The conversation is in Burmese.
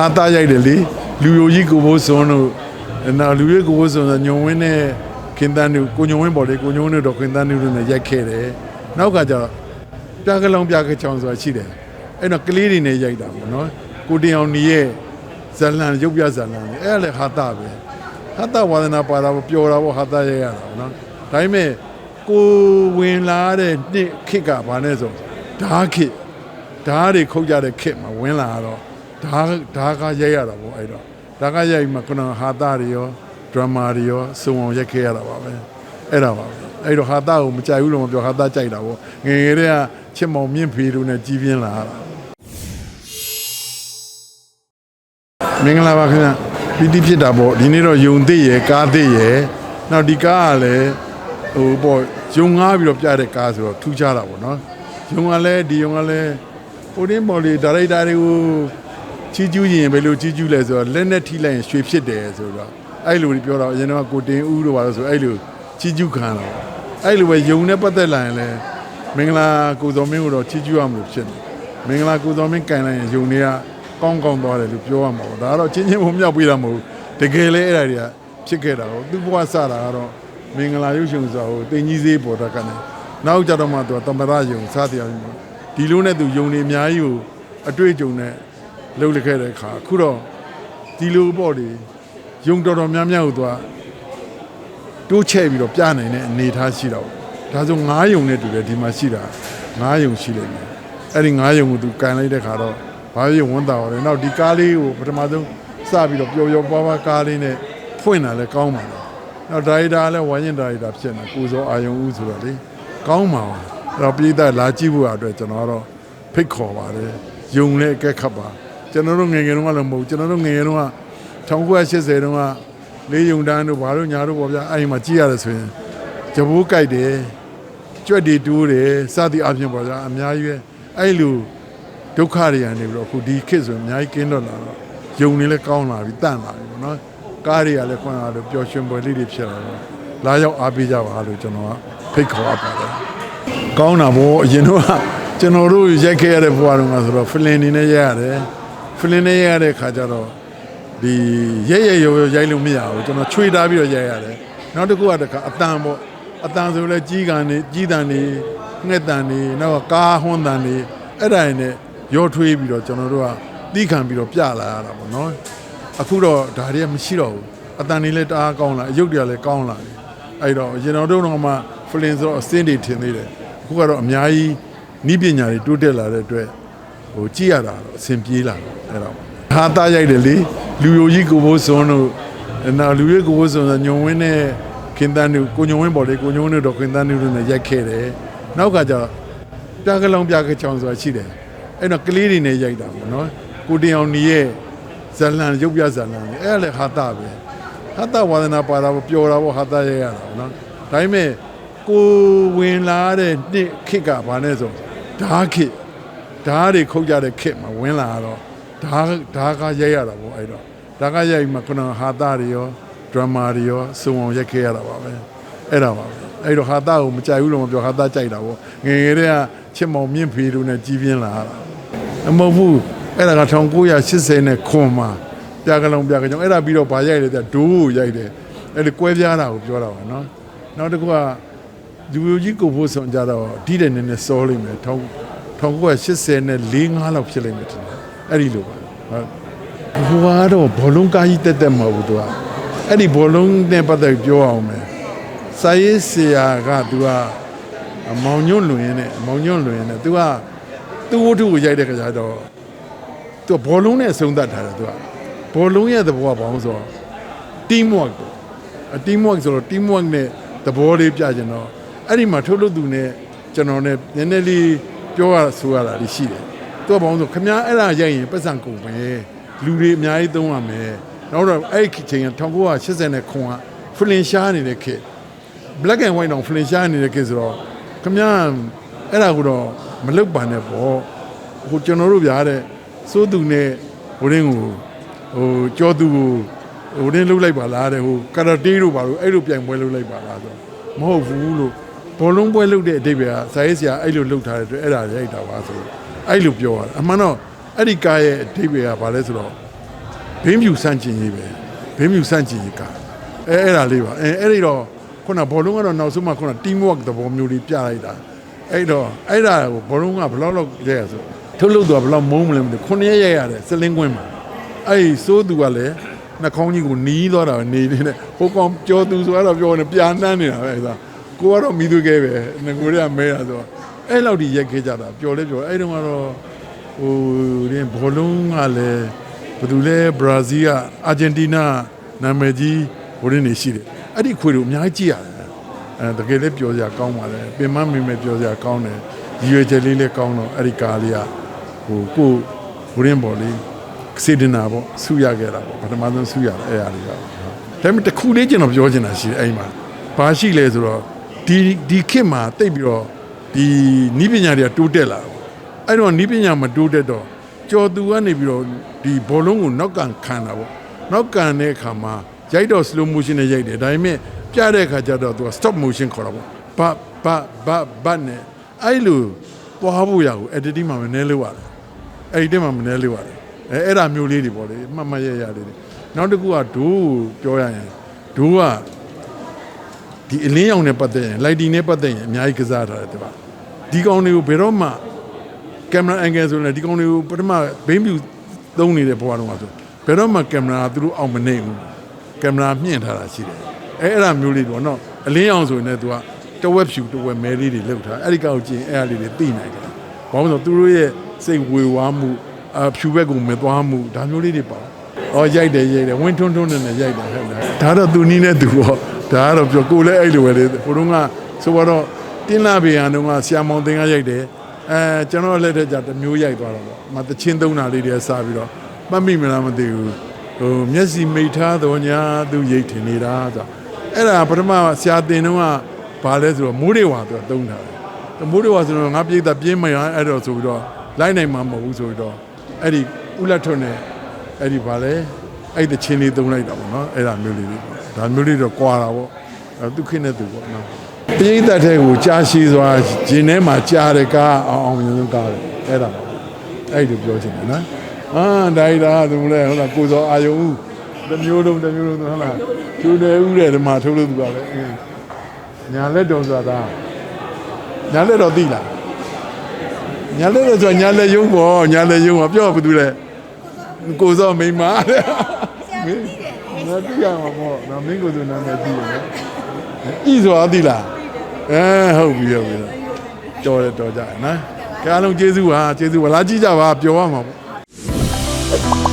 ဟာတာရိုက်တယ်လေလူယိုကြီးကိုဘိုးစွန်းတို့နောက်လူရဲ့ကိုဘိုးစွန်းဆိုညုံဝင်းနဲ့ခင်တန်းတို့ကိုညုံဝင်းပေါ်လေကိုညုံဝင်းတို့တော့ခင်တန်းတို့နဲ့ရိုက်ခဲ့တယ်နောက်ကကျတော့ပြားကလုံးပြားကချောင်းဆိုတာရှိတယ်အဲ့တော့ကလေးတွေနဲ့ရိုက်တာပေါ့နော်ကိုတင်အောင်နီရဲ့ဇလန်ရုပ်ပြဇလန်လေအဲ့ဒါလည်းဟာတာပဲဟာတာဝါဒနာပါတာပေါ့ပျော်တာပေါ့ဟာတာရိုက်ရတာပေါ့နော်ဒါပေမဲ့ကိုဝင်လာတဲ့နှစ်ခစ်ကဘာနဲ့ဆိုဓာခစ်ဓာတ်တွေခုတ်ကြတဲ့ခစ်မှာဝင်လာတော့ ဓာတ်ဓာတ်ကရိုက်ရတာပေါ့အဲ့တော့ဓာတ်ကရိုက်မှခုနဟာတာတွေရောဒရမာတွေရောစုံအောင်ရိုက်ခဲ့ရတာပါပဲအဲ့ဒါပါပဲအဲ့တော့ဟာတာကိုမကြိုက်ဘူးလို့မပြောဟာတာကြိုက်တာပေါ့ငယ်ငယ်တည်းကချစ်မောင်မြင့်ဖေလူနဲ့ကြီးပြင်းလာတာမင်္ဂလာပါခင်ဗျပီတိဖြစ်တာပေါ့ဒီနေ့တော့ယုံသိရယ်ကားသိရယ်နောက်ဒီကားကလည်းဟိုပေါ့ယုံငားပြီးတော့ပြတဲ့ကားဆိုတော့ထူးခြားတာပေါ့နော်ယုံကလည်းဒီယုံကလည်းဟိုတင်းပေါ်လေဒါရိုက်တာတွေကို ချီးကျူးရင်ဘယ်လိုချီးကျူးလဲဆိုတော့လက်နဲ့ထိလိုက်ရင်ရွှေဖြစ်တယ်ဆိုတော့အဲ့လိုပြောတော့အရင်တော့ကိုတင်ဦးတို့ပါလို့ဆိုအဲ့လိုချီးကျူးခံတော့အဲ့လိုပဲယုံနဲ့ပတ်သက်လာရင်လည်းမင်္ဂလာကိုစောမင်းကိုတော့ချီးကျူးရမလို့ဖြစ်တယ်မင်္ဂလာကိုစောမင်းကန်လိုက်ရင်ယုံတွေကကောင်းကောင်းသွားတယ်လို့ပြောရမှာပေါ့ဒါကတော့ချင်းချင်းမမြောက်ပြတာမဟုတ်ဘူးတကယ်လဲအဲ့ဒါတွေကဖြစ်ခဲ့တာပေါ့သူ့ဘဝစတာကတော့မင်္ဂလာရုပ်ရှင်ဆိုဟိုတင်ကြီးစေးပေါ်တာကနေနောက်ကြတော့မှသူကတမရယုံစသည်အောင်ဒီလိုနဲ့သူယုံနေအများကြီးကိုအတွေ့အကြုံနဲ့ လှုပ်လက်ခဲ့တဲ့အခါအခုတော့ဒီလိုပေါ့လေယုံတော်တော်များများကိုသူကတိုးချဲ့ပြီးတော့ပြနိုင်တဲ့အနေအထားရှိတော့ဒါဆို9ယုံနဲ့တူတယ်ဒီမှာရှိတာ9ယုံရှိလိမ့်မယ်အဲ့ဒီ9ယုံကိုသူကန်လိုက်တဲ့ခါတော့ဘာဖြစ်ဝန်တာပါတယ်နောက်ဒီကားလေးကိုပထမဆုံးစပြီးတော့ပျော်ပျော်ပါးပါးကားလေးနဲ့ဖွင့်တာလည်းကောင်းပါလားနောက်ဒါရိုက်တာလည်းဝိုင်းရင်ဒါရိုက်တာဖြစ်နေကိုစောအာယုံဦးဆိုတော့လေကောင်းပါပါအဲ့တော့ပြည်သက်လာကြည့်ဖို့အတွက်ကျွန်တော်ကတော့ဖိတ်ခေါ်ပါတယ်ယုံနဲ့အကက်ခတ်ပါ ကျွန်တော်တို့ငယ်ငယ်တုန်းကလည်းမဟုတ်ကျွန်တော်တို့ငယ်ငယ်တုန်းက1980တုန်းကလေးယုံတန်းတို့ဘာလို့ညာတို့ပေါ့ဗျာအဲ့ဒီမှာကြည့်ရတယ်ဆိုရင်ကြဘိုးကြိုက်တယ်ကြွက်တွေတူးတယ်စသည်အပြင်ပေါ့ဗျာအများကြီးပဲအဲ့လိုဒုက္ခတွေကနေပြီးတော့အခုဒီခေတ်ဆိုရင်အများကြီးကင်းတော့လာတော့ယုံနေလဲကောင်းလာပြီတန့်လာပြီပေါ့နော်ကားတွေကလည်းခွန်အားလို့ပျော်ရွှင်ပွဲလေးတွေဖြစ်လာတော့လာရောက်အားပေးကြပါလို့ကျွန်တော်ကဖိတ်ခေါ်အပ်ပါတယ်ကောင်းတာဗောအရင်တော့ကကျွန်တော်တို့ရိုက်ခဲ့ရတဲ့ဘဝတုန်းကဆိုတော့ဖလင်နေနဲ့ရိုက်ရတယ် ဖလင်နဲ့ရိုက်ရတဲ့ခါကျတော့ဒီရဲရဲရောရောရိုက်လို့မရဘူးကျွန်တော်ချွေတာပြီးတော့ရိုက်ရတယ်နောက်တစ်ခုကတခါအတန်ပေါ့အတန်ဆိုလဲကြီးကန်နေကြီးတန်နေငှက်တန်နေနောက်ကကားဟွန်းတန်နေအဲ့ဒါရင်းနဲ့ရောထွေးပြီးတော့ကျွန်တော်တို့ကတီးခံပြီးတော့ပြလာရတာပေါ့နော်အခုတော့ဒါတွေကမရှိတော့ဘူးအတန်နေလဲတအားကောင်းလာအယုတ်တွေကလည်းကောင်းလာတယ်အဲ့တော့ကျွန်တော်တို့တော့မှဖလင်ဆိုတော့အစင်းတွေထင်သေးတယ်အခုကတော့အများကြီးနီးပညာတွေတိုးတက်လာတဲ့အတွက် ဟိုကြည့်ရတာတော့အဆင်ပြေလာတယ်အဲ့တော့ဟာတာရိုက်တယ်လေလူယိုကြီးကိုဘိုးစွန်းတို့နောက်လူရဲ့ကိုဘိုးစွန်းဆိုညုံဝင်းနဲ့ခင်တန်းတို့ကိုညုံဝင်းပေါ်လေကိုညုံဝင်းတို့တော့ခင်တန်းတို့နဲ့ရိုက်ခဲ့တယ်နောက်ကကျတော့ပြားကလုံးပြားကချောင်းဆိုတာရှိတယ်အဲ့တော့ကလေးတွေနဲ့ရိုက်တာပေါ့နော်ကိုတင်အောင်နီရဲ့ဇလန်ရုပ်ပြဇလန်လေအဲ့ဒါလည်းဟာတာပဲဟာတာဝါဒနာပါတာပေါ့ပျော်တာပေါ့ဟာတာရရတာပေါ့နော်ဒါပေမဲ့ကိုဝင်လာတဲ့နှစ်ခစ်ကဘာနဲ့ဆိုဓာတ်ခစ် ဓာတ်တွေခုတ်ကြတဲ့ခစ်မှာဝင်လာတော့ဓာတ်ဓာတ်ကရိုက်ရတာပေါ့အဲ့တော့ဓာတ်ကရိုက်မှခုနဟာတာတွေရောဒရမာတွေရောစုံအောင်ရိုက်ခဲ့ရတာပါပဲအဲ့ဒါပါပဲအဲ့တော့ဟာတာကိုမကြိုက်ဘူးလို့မပြောဟာတာကြိုက်တာပေါ့ငယ်ငယ်တည်းကချစ်မောင်မြင့်ဖေလူနဲ့ကြီးပြင်းလာတာအမဟုတ်ဘူးအဲ့ဒါက1980နဲ့ခွန်မှာပြာကလုံးပြာကကြောင်အဲ့ဒါပြီးတော့ဗာရိုက်တယ်တဲ့ဒိုးကိုရိုက်တယ်အဲ့ဒီကွဲပြားတာကိုပြောတာပါနော်နောက်တစ်ခုကလူမျိုးကြီးကိုဖို့ဆောင်ကြတော့ဒီတဲ့နည်းနည်းစောလိမ့်မယ်1980နဲ့ 4 5လောက်ဖြစ်လိမ့်မယ်ထင်တယ်အဲ့ဒီလိုပါဟုတ်ဟိုကတော့ဘောလုံးကားကြီးတက်တက်မဟုတ်ဘူးသူကအဲ့ဒီဘောလုံးနဲ့ပတ်သက်ပြောအောင်မယ်စာရေးဆရာကသူကအမောင်ညွန့်လွင်နဲ့မောင်ညွန့်လွင်နဲ့သူကသူ့ဝတ္ထုကိုရိုက်တဲ့ခါကျတော့သူကဘောလုံးနဲ့အဆုံးသတ်ထားတယ်သူကဘောလုံးရဲ့သဘောကဘာလို့ဆိုတော့ team work ပေါ့အ team work ဆိုတော့ team work နဲ့သဘောလေးပြကြတော့အဲ့ဒီမှာထုတ်လို့သူနဲ့ကျွန်တော်နဲ့နည်းနည်းလေး ပြောရဆိုရတာလေးရှိတယ်သူကဘာလို့ဆိုခမားအဲ့ဒါရိုက်ရင်ပတ်စံကုန်ပဲလူတွေအများကြီးသုံးရမယ်နောက်တော့အဲ့ဒီချိန်က1980နဲ့ခွန်ကဖလင်ရှားနေတဲ့ခေတ် black and white တော့ flin ရှားနေတဲ့ကိစ္စဆိုတော့ခမရအဲ့ဒါကိုတော့မလုတ်ပါနဲ့ပေါ့ဟိုကျွန်တော်တို့ဗျာတဲ့စိုးသူနဲ့ဟိုရင်းကိုဟိုကြောသူကိုဟိုရင်းလုတ်လိုက်ပါလားတဲ့ဟိုကာရာတေးတို့ပါလို့အဲ့လိုပြိုင်ပွဲလုတ်လိုက်ပါလားဆိုမဟုတ်ဘူးလို့ ဘောလုံးပွဲလုတ်တဲ့အတိတ်ပဲစာရေးဆရာအဲ့လိုလုတ်ထားတဲ့အတွက်အဲ့ဒါရိုက်တာပါဆိုအဲ့လိုပြောရတာအမှန်တော့အဲ့ဒီကားရဲ့အတိတ်ပဲကဘာလဲဆိုတော့ဘင်းပြူစန့်ကျင်ရေးပဲဘင်းပြူစန့်ကျင်ရေးကအဲအဲ့ဒါလေးပါအဲအဲ့ဒီတော့ခုနဘောလုံးကတော့နောက်ဆုံးမှခုန team work သဘောမျိုးလေးပြလိုက်တာအဲ့တော့အဲ့ဒါကိုဘောလုံးကဘယ်လောက်လောက်ရဲရဆိုထုတ်လို့သူကဘယ်လောက်မုန်းမလဲမသိဘူးခုနှစ်ရက်ရက်ရတယ်စလင်းကွင်းမှာအဲ့ဒီစိုးသူကလည်းနှာခေါင်းကြီးကိုနီးသွားတာပဲနေနေတဲ့ဟိုကောင်ကြောသူဆိုတော့ပြောနေပြာနှမ်းနေတာပဲအဲ့ဒါ ကိုကတော့မိသူကဲပဲငကိုတွေကမဲတာဆိုတော့အဲ့လောက်ဒီရက်ခဲ့ကြတာပျော်လဲပျော်အဲ့တုန်းကတော့ဟိုရင်ဘောလုံးကလည်းဘယ်သူလဲဘရာဇီးကအာဂျင်တီးနားနာမည်ကြီးဟိုရင်းနေရှိတယ်အဲ့ဒီခွေတို့အများကြီးကြည့်ရတယ်အဲတကယ်လည်းပြောစရာကောင်းပါလေပင်မမင်းမဲ့ပြောစရာကောင်းတယ်ရည်ရွယ်ချက်လေးလည်းကောင်းတော့အဲ့ဒီကားလေးကဟိုကိုဟိုရင်းဘော်လေးစေဒနာပေါ့ဆူရခဲ့တာပေါ့ပထမဆုံးဆူရတာအဲ့အရာလေးကဒါပေမဲ့တစ်ခုလေးကျွန်တော်ပြောချင်တာရှိတယ်အဲ့မှာဘာရှိလဲဆိုတော့ ဒီဒီခေတ်မှာတိတ်ပြီးတော့ဒီနီးပညာတွေကတိုးတက်လာတယ်အဲ့တော့နီးပညာမတိုးတက်တော့ကြော်သူကနေပြီးတော့ဒီဘောလုံးကိုနောက်ကန်ခံတာပေါ့နောက်ကန်တဲ့အခါမှာရိုက်တော့ slow motion နဲ့ရိုက်တယ်ဒါပေမဲ့ပြတဲ့အခါကျတော့သူက stop motion ခေါ်တာပေါ့ဘဘဘဘနဲ့အဲ့လိုသွားဖို့ရကို editing မှာမနှဲလို့ရတယ် editing မှာမနှဲလို့ရတယ်အဲအဲ့ဒါမျိုးလေးတွေပေါ့လေမှတ်မှတ်ရရလေးတွေနောက်တစ်ခုကဒိုးကိုပြောရရင်ဒိုးက ဒီအလင်းရောင်နဲ့ပတ်သက်ရင် lighting နဲ့ပတ်သက်ရင်အများကြီးကစားထားတယ်တဲ့ပါဒီကောင်တွေကိုဘယ်တော့မှကင်မရာအင်ဂယ်ဆိုရင်လည်းဒီကောင်တွေကိုပထမဘိန်းပြူသုံးနေတဲ့ဘဝတုန်းကဆိုဘယ်တော့မှကင်မရာသူတို့အောင်မနေဘူးကင်မရာမြင့်ထားတာရှိတယ်အဲအဲ့ဒါမျိုးလေးတော့နော်အလင်းရောင်ဆိုရင်လည်းသူကတဝက်ဖြူတဝက်မဲလေးတွေလောက်ထားအဲ့ဒီကောင်ကြည့်ရင်အဲ့ဒါလေးတွေသိနိုင်တယ်ဘာလို့လဲဆိုတော့သူတို့ရဲ့စိတ်ဝေဝါးမှုအဖြူဘက်ကိုမသွားမှုဒါမျိုးလေးတွေပါ။အော်ရိုက်တယ်ရိုက်တယ်ဝင်းထွန်းထွန်းနဲ့ရိုက်တယ်ဟဲ့လား။ဒါတော့သူနီးနဲ့သူပေါ့။ ဒါကတော့ပြောကိုယ်လည်းအဲ့လိုပဲလေ။ဟိုတုန်းကဆိုတော့တင်းလာပေရန်တုန်းကဆီယမောင်တင်ကရိုက်တယ်။အဲကျွန်တော်လက်ထက်ကျတစ်မျိုးရိုက်သွားတော့ပေါ့။မတချင်းသုံးတာလေးတွေစပြီးတော့မှတ်မိမလားမသိဘူး။ဟိုမျက်စိမိတ်ထားတော့ညာသူရိတ်ထင်နေတာဆို။အဲ့ဒါပထမဆရာတင်တုန်းကဘာလဲဆိုတော့မိုးတွေဝါသူကသုံးတာပဲ။မိုးတွေဝါဆိုတော့ငါပြိတ္တာပြင်းမရအဲ့တော့ဆိုပြီးတော့လိုက်နိုင်မှာမဟုတ်ဘူးဆိုပြီးတော့အဲ့ဒီဥလက်ထွန်းနဲ့အဲ့ဒီဗာလဲအဲ့ဒီချင်းလေးသုံးလိုက်တာပေါ့နော်အဲ့ဒါမျိုးလေးတွေပေါ့ ဒါမျိုးလေးတော့ကွာတာပေါ့အဲ့ဒုက္ခနဲ့သူပေါ့နော်ပရိသတ်တဲ့ကိုကြားရှိစွာဂျင်းထဲမှာကြားတဲ့ကားအောင်အောင်မြင်ဆုံးကားတယ်အဲ့ဒါပါအဲ့ဒီပြောချင်တယ်နော်အာဒါရီဒါသူလဲဟုတ်လားကိုစောအာယုံဦးတစ်မျိုးလုံးတစ်မျိုးလုံးဟုတ်လားကျူတယ်ဦးတဲ့ဒီမှာထုတ်လို့သူကလည်းအင်းညာလက်တော်ဆိုတာညာလက်တော်သိလားညာလက်တော်ဆိုတာညာလက်ယုံပေါ့ညာလက်ယုံကပြောဘာတူလဲကိုစောမိန်းမတဲ့မ င်းငါတိရမှာပေါ့နော်မင်းကိုယ်သူနာမည်သိရတယ်ဤဆိုတာသိလားအဲဟုတ်ပြီဟုတ်ပြီတော်တယ်တော်ကြတယ်နော်ကားလုံးကျေးဇူးပါကျေးဇူးပါလာကြည့်ကြပါပြောရမှာပေါ့